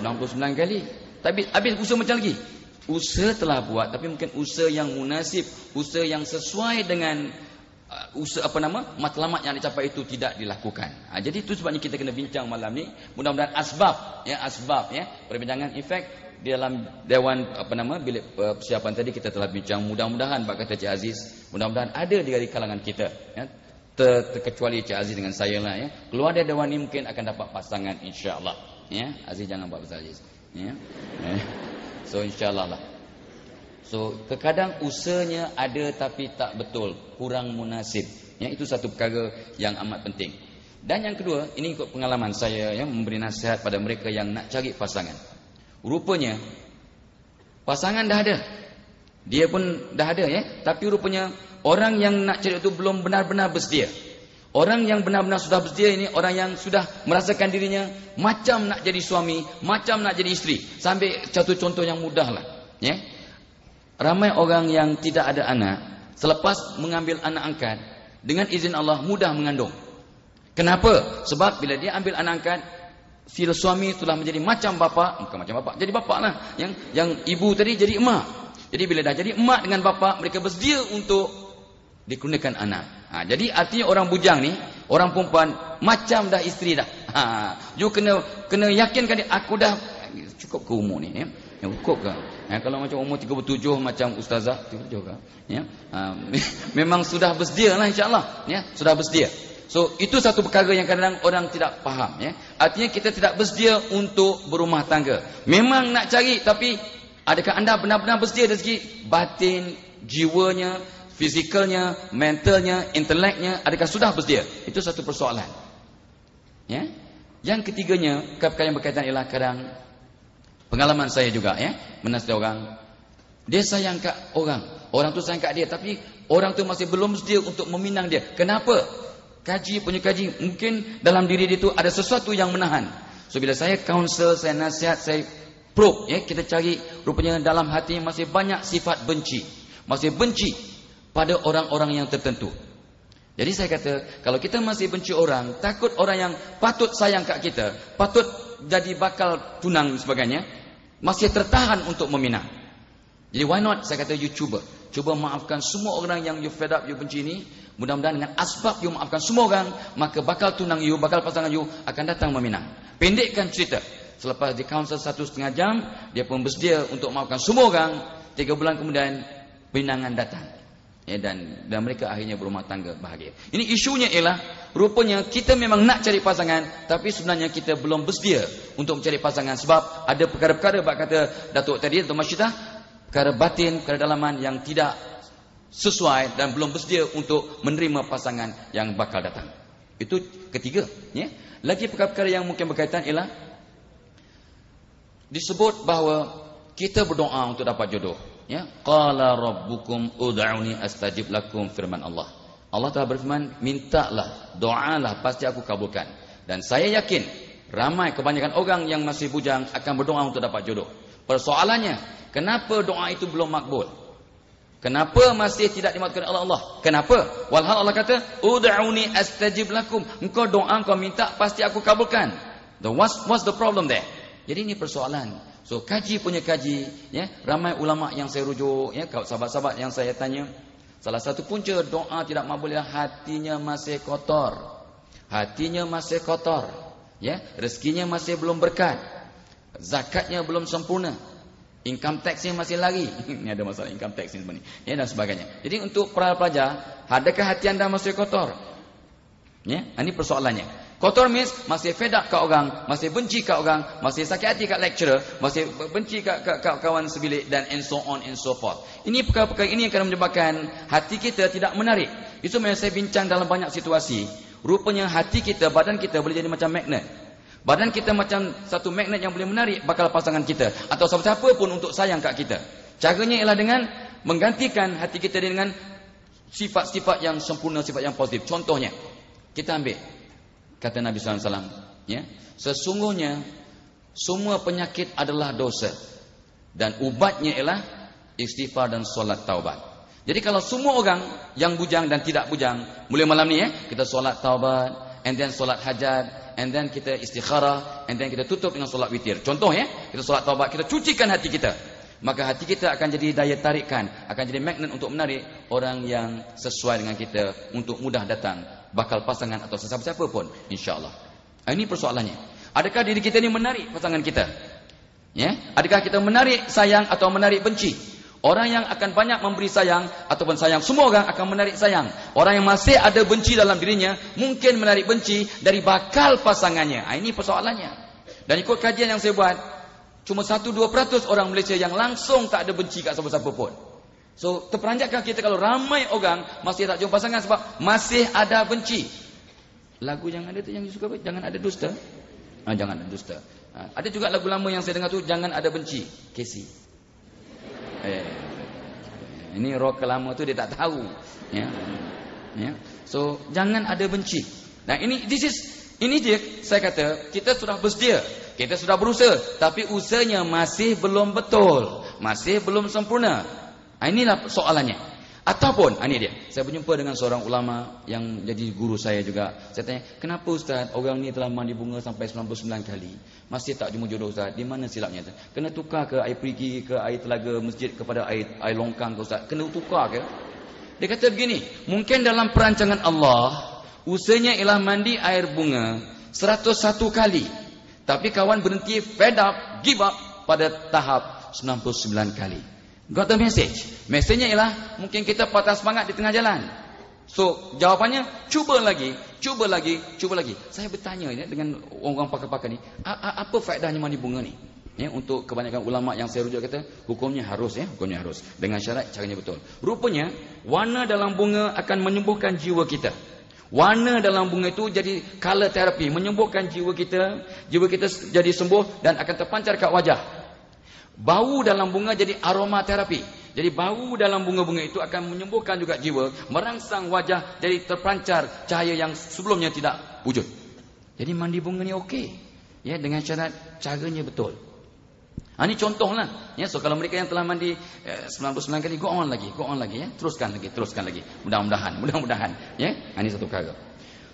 99 kali. Tapi habis usaha macam lagi. Usaha telah buat tapi mungkin usaha yang munasib, usaha yang sesuai dengan uh, usaha apa nama matlamat yang dicapai itu tidak dilakukan. Ha, jadi itu sebabnya kita kena bincang malam ni. Mudah-mudahan asbab ya asbab ya perbincangan efek di dalam dewan apa nama bilik persiapan tadi kita telah bincang mudah-mudahan Pak kata Cik Aziz mudah-mudahan ada di dari kalangan kita ya ter, terkecuali Cik Aziz dengan saya lah ya keluar dari dewan ini mungkin akan dapat pasangan insya-Allah ya Aziz jangan buat besar Aziz. Ya. Eh. so insya-Allah lah. So terkadang usahanya ada tapi tak betul. Kurang munasib. Ya itu satu perkara yang amat penting. Dan yang kedua ini ikut pengalaman saya ya memberi nasihat pada mereka yang nak cari pasangan. Rupanya pasangan dah ada. Dia pun dah ada ya, tapi rupanya orang yang nak cari itu belum benar-benar bersedia. Orang yang benar-benar sudah bersedia ini orang yang sudah merasakan dirinya macam nak jadi suami, macam nak jadi isteri. Sampai satu contoh yang mudahlah, ya. Ramai orang yang tidak ada anak selepas mengambil anak angkat dengan izin Allah mudah mengandung. Kenapa? Sebab bila dia ambil anak angkat si suami telah menjadi macam bapa, bukan macam bapa, jadi bapa lah. Yang yang ibu tadi jadi emak. Jadi bila dah jadi emak dengan bapa, mereka bersedia untuk dikurniakan anak. Ha, jadi artinya orang bujang ni, orang perempuan macam dah isteri dah. Ha, you kena kena yakinkan dia, aku dah cukup ke umur ni ya. Ya cukup ke? Ya, kalau macam umur 37 macam ustazah 37 ke? Ya. Ha, memang sudah bersedia lah insya-Allah, ya. Sudah bersedia. So itu satu perkara yang kadang-kadang orang tidak faham ya. Artinya kita tidak bersedia untuk berumah tangga. Memang nak cari tapi adakah anda benar-benar bersedia dari segi batin, jiwanya, fizikalnya, mentalnya, inteleknya adakah sudah bersedia? Itu satu persoalan. Ya. Yang ketiganya, perkara yang berkaitan ialah kadang pengalaman saya juga ya, menasihati orang dia sayang kat orang. Orang tu sayang kat dia tapi orang tu masih belum sedia untuk meminang dia. Kenapa? kaji punya kaji mungkin dalam diri dia itu ada sesuatu yang menahan so bila saya counsel saya nasihat saya probe ya kita cari rupanya dalam hati masih banyak sifat benci masih benci pada orang-orang yang tertentu jadi saya kata kalau kita masih benci orang takut orang yang patut sayang kat kita patut jadi bakal tunang sebagainya masih tertahan untuk meminang jadi why not saya kata you cuba cuba maafkan semua orang yang you fed up you benci ini Mudah-mudahan dengan asbab you maafkan semua orang, maka bakal tunang you, bakal pasangan you akan datang meminang. Pendekkan cerita. Selepas di counsel satu setengah jam, dia pun bersedia untuk maafkan semua orang. Tiga bulan kemudian, pinangan datang. Ya, dan dan mereka akhirnya berumah tangga bahagia. Ini isunya ialah, rupanya kita memang nak cari pasangan, tapi sebenarnya kita belum bersedia untuk mencari pasangan. Sebab ada perkara-perkara, bak kata Datuk tadi, Datuk Masyidah, perkara batin, perkara dalaman yang tidak sesuai dan belum bersedia untuk menerima pasangan yang bakal datang. Itu ketiga, ya. Lagi perkara-perkara yang mungkin berkaitan ialah disebut bahawa kita berdoa untuk dapat jodoh, ya. Qala rabbukum ud'uni astajib lakum firman Allah. Allah telah berfirman, mintalah, doalah pasti aku kabulkan. Dan saya yakin ramai kebanyakan orang yang masih bujang akan berdoa untuk dapat jodoh. Persoalannya, kenapa doa itu belum makbul? Kenapa masih tidak dimaafkan Allah Allah? Kenapa? Walhal Allah kata, "Ud'uni astajib lakum." Engkau doa, engkau minta, pasti aku kabulkan. The what's what's the problem there? Jadi ini persoalan. So kaji punya kaji, ya. Ramai ulama yang saya rujuk, ya, sahabat-sahabat yang saya tanya. Salah satu punca doa tidak makbul ialah hatinya masih kotor. Hatinya masih kotor. Ya, rezekinya masih belum berkat. Zakatnya belum sempurna. Income tax ni masih lari. Ini ada masalah income tax ni sebenarnya. Ya dan sebagainya. Jadi untuk para pelajar, adakah hati anda masih kotor? Ya, ini persoalannya. Kotor means masih fed up kat orang, masih benci kat orang, masih sakit hati kat lecturer, masih benci kat, kat, kat kawan sebilik dan and so on and so forth. Ini perkara-perkara ini yang akan menyebabkan hati kita tidak menarik. Itu yang saya bincang dalam banyak situasi. Rupanya hati kita, badan kita boleh jadi macam magnet. Badan kita macam satu magnet yang boleh menarik bakal pasangan kita. Atau siapa-siapa pun untuk sayang kat kita. Caranya ialah dengan menggantikan hati kita dengan sifat-sifat yang sempurna, sifat yang positif. Contohnya, kita ambil. Kata Nabi SAW. Ya, sesungguhnya, semua penyakit adalah dosa. Dan ubatnya ialah istighfar dan solat taubat. Jadi kalau semua orang yang bujang dan tidak bujang. Mulai malam ni ya, kita solat taubat. And then solat hajat and then kita istikharah, and then kita tutup dengan solat witir. Contoh ya, kita solat taubat, kita cucikan hati kita. Maka hati kita akan jadi daya tarikan, akan jadi magnet untuk menarik orang yang sesuai dengan kita untuk mudah datang bakal pasangan atau sesiapa-siapa pun insya-Allah. Ini persoalannya. Adakah diri kita ini menarik pasangan kita? Ya, adakah kita menarik sayang atau menarik benci? Orang yang akan banyak memberi sayang ataupun sayang, semua orang akan menarik sayang. Orang yang masih ada benci dalam dirinya, mungkin menarik benci dari bakal pasangannya. Ha, ini persoalannya. Dan ikut kajian yang saya buat, cuma 1-2% orang Malaysia yang langsung tak ada benci kat siapa-siapa pun. So, terperanjatkah kita kalau ramai orang masih tak jumpa pasangan sebab masih ada benci. Lagu yang ada tu yang suka? Jangan ada dusta. Ha, jangan ada dusta. Ha, ada juga lagu lama yang saya dengar tu, Jangan ada benci. Casey. Eh, ini rock lama tu dia tak tahu. Ya. Ya. So jangan ada benci. Nah ini this is ini dia saya kata kita sudah bersedia, kita sudah berusaha, tapi usahanya masih belum betul, masih belum sempurna. Nah, inilah soalannya. Ataupun, ah, ini dia. Saya berjumpa dengan seorang ulama yang jadi guru saya juga. Saya tanya, kenapa Ustaz orang ni telah mandi bunga sampai 99 kali. Masih tak jumpa jodoh Ustaz. Di mana silapnya Ustaz? Kena tukar ke air perigi, ke air telaga masjid kepada air, air longkang ke Ustaz? Kena tukar ke? Dia kata begini, mungkin dalam perancangan Allah, usahanya ialah mandi air bunga 101 kali. Tapi kawan berhenti fed up, give up pada tahap 99 kali. Got the message? Mesejnya ialah mungkin kita patah semangat di tengah jalan. So, jawapannya cuba lagi, cuba lagi, cuba lagi. Saya bertanya ya, dengan orang-orang pakar-pakar ni, apa faedahnya mandi bunga ni? Ya, untuk kebanyakan ulama yang saya rujuk kata, hukumnya harus ya, hukumnya harus. Dengan syarat caranya betul. Rupanya, warna dalam bunga akan menyembuhkan jiwa kita. Warna dalam bunga itu jadi color therapy, menyembuhkan jiwa kita, jiwa kita jadi sembuh dan akan terpancar kat wajah. Bau dalam bunga jadi aroma terapi. Jadi bau dalam bunga-bunga itu akan menyembuhkan juga jiwa. Merangsang wajah jadi terpancar cahaya yang sebelumnya tidak wujud. Jadi mandi bunga ni okey. Ya, dengan syarat caranya betul. Ha, ini contohlah. Ya, so kalau mereka yang telah mandi eh, 99 kali, go on lagi. Go on lagi. Ya. Teruskan lagi, teruskan lagi. Mudah-mudahan, mudah-mudahan. Ya, ha, ini satu perkara.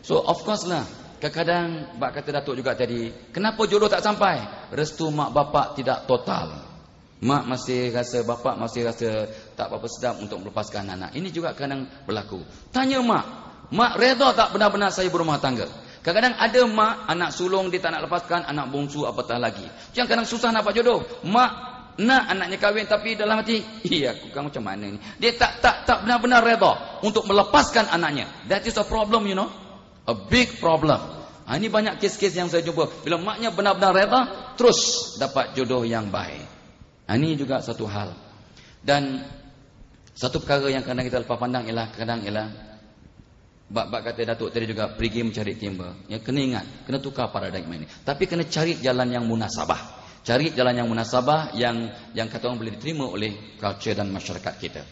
So of course lah. Kadang-kadang, kata Datuk juga tadi, kenapa jodoh tak sampai? Restu mak bapak tidak total. Mak masih rasa, bapak masih rasa tak apa-apa sedap untuk melepaskan anak. Ini juga kadang berlaku. Tanya mak, mak reda tak benar-benar saya berumah tangga? Kadang-kadang ada mak, anak sulung dia tak nak lepaskan, anak bongsu apatah lagi. Yang kadang susah nak dapat jodoh. Mak nak anaknya kahwin tapi dalam hati, iya aku kan macam mana ni? Dia tak tak tak benar-benar reda untuk melepaskan anaknya. That is a problem you know. A big problem. Ha, ini banyak kes-kes yang saya jumpa. Bila maknya benar-benar reda, terus dapat jodoh yang baik. Ini ha, juga satu hal. Dan satu perkara yang kadang kita lepas pandang ialah kadang ialah bab-bab kata Datuk tadi juga pergi mencari timba. Ya kena ingat, kena tukar paradigma ini. Tapi kena cari jalan yang munasabah. Cari jalan yang munasabah yang yang kata orang boleh diterima oleh culture dan masyarakat kita.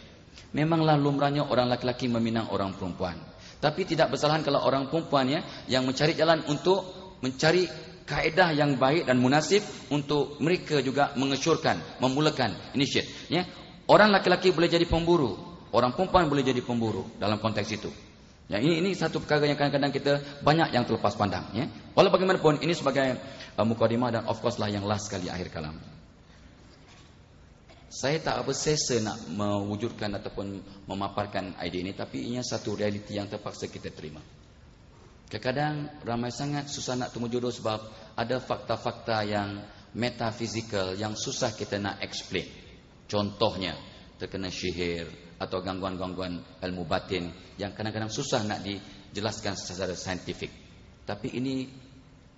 Memanglah lumrahnya orang laki-laki meminang orang perempuan. Tapi tidak bersalahan kalau orang perempuan ya yang mencari jalan untuk mencari kaedah yang baik dan munasib untuk mereka juga mengesyorkan, memulakan inisiat. Ya. Orang laki-laki boleh jadi pemburu, orang perempuan boleh jadi pemburu dalam konteks itu. Ya, ini ini satu perkara yang kadang-kadang kita banyak yang terlepas pandang. Ya. Walau bagaimanapun ini sebagai uh, mukadimah dan of course lah yang last kali akhir kalam. Saya tak apa sesa nak mewujudkan ataupun memaparkan idea ini, tapi ini satu realiti yang terpaksa kita terima. Kadang-kadang ramai sangat susah nak temu jodoh sebab ada fakta-fakta yang metafizikal yang susah kita nak explain. Contohnya terkena syihir atau gangguan-gangguan ilmu batin yang kadang-kadang susah nak dijelaskan secara saintifik. Tapi ini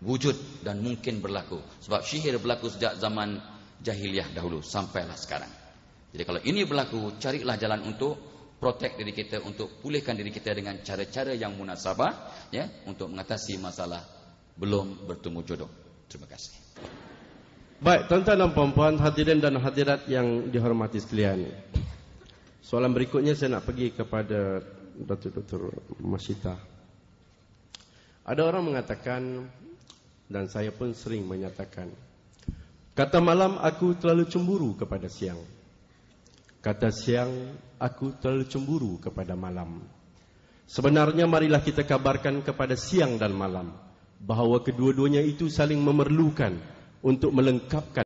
wujud dan mungkin berlaku sebab syihir berlaku sejak zaman jahiliyah dahulu sampailah sekarang. Jadi kalau ini berlaku, carilah jalan untuk protect diri kita untuk pulihkan diri kita dengan cara-cara yang munasabah ya untuk mengatasi masalah belum bertemu jodoh. Terima kasih. Baik, tuan-tuan dan puan-puan, hadirin dan hadirat yang dihormati sekalian. Soalan berikutnya saya nak pergi kepada Dr. Masita. Ada orang mengatakan dan saya pun sering menyatakan kata malam aku terlalu cemburu kepada siang. Kata siang, aku terlalu cemburu kepada malam. Sebenarnya marilah kita kabarkan kepada siang dan malam bahawa kedua-duanya itu saling memerlukan untuk melengkapkan